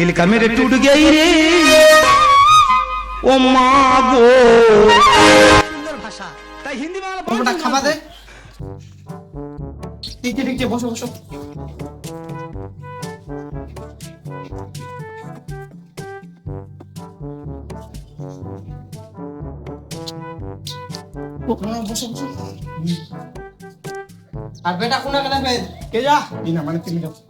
दिल का मेरे टूट गई रे ও মা গো সুন্দর ভাষা তাই হিন্দি বাংলা ওটা খাবা দে ঠিক আছে ঠিক আছে বসো বসো বসো বসো আর বেটা কোনা গেলে ফের কে যা এই না মানে তুমি যাও বেটা কথা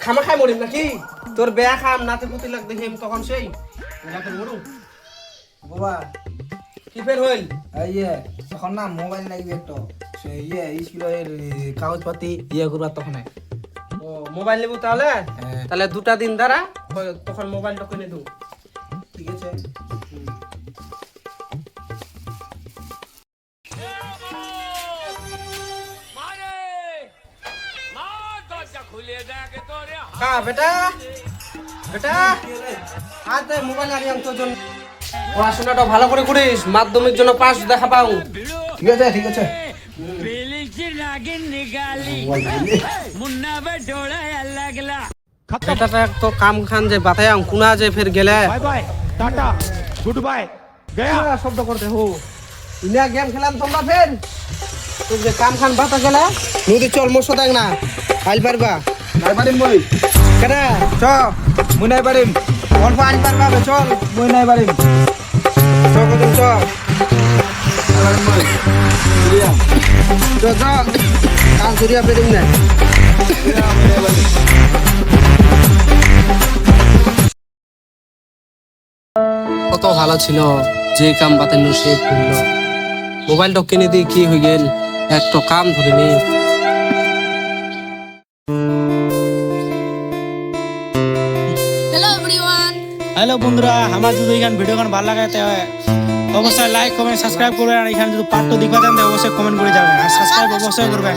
খামা খাই মরিম নাকি? তোর বেয়া খাম নাতে পুতি লাগ দেখি তখন সেই। বাবা কি ফের হইল? ইয়ে তখন না মোবাইল লাগবে একটু। কাগজ পাতি ইয়ে, কাগজপাতি ইয়ে করবার তখন। ও মোবাইল নেব তাহলে? হ্যাঁ। তাহলে দুটা দিন দ্বারা তখন মোবাইলটা কিনে দেবো। ঠিক আছে? কা বেটা। বেটা। হাতে মোবাইল আনি আমি তোর জন্য। পড়াশোনাটা ভালো করে করিস মাধ্যমিক জন্য পাস দেখা পাও। ঠিক আছে ঠিক আছে। বেটাটা তো কাম খান যে বাতায় কুনা যে ফের গেলে। Bye bye tata good bye Gaya শব্দ করতে হো। ইনা গেম খেলাম তোমরা ফের। তোর যে কাম খান বাতা গেলে নদী চল মোর সাথে না। আইল পারবা। নাই পারিম মই কেনা চ মই নাই পারিম। অল্প আইল পারবা বে, চল। মই নাই পারিম। চ কদম চ। পারিম মই চ চ। কাম করিয়া পেরিম না। কত ভালো ছিল যে কাম বাতানো সে করল মোবাইলটা কিনে দিয়ে কি হয়ে গেল? একটা কাম ধরিনি হ্যালো হ্যালো বন্ধুরা আমার যদি এখানে ভিডিও গান ভালো লাগে তাহলে অবশ্যই লাইক কমেন্ট সাবস্ক্রাইব করবেন আর এখানে যদি পার্ট টু দেখতে চান অবশ্যই কমেন্ট করে যাবেন আর সাবস্ক্রাইব অবশ্যই করবেন।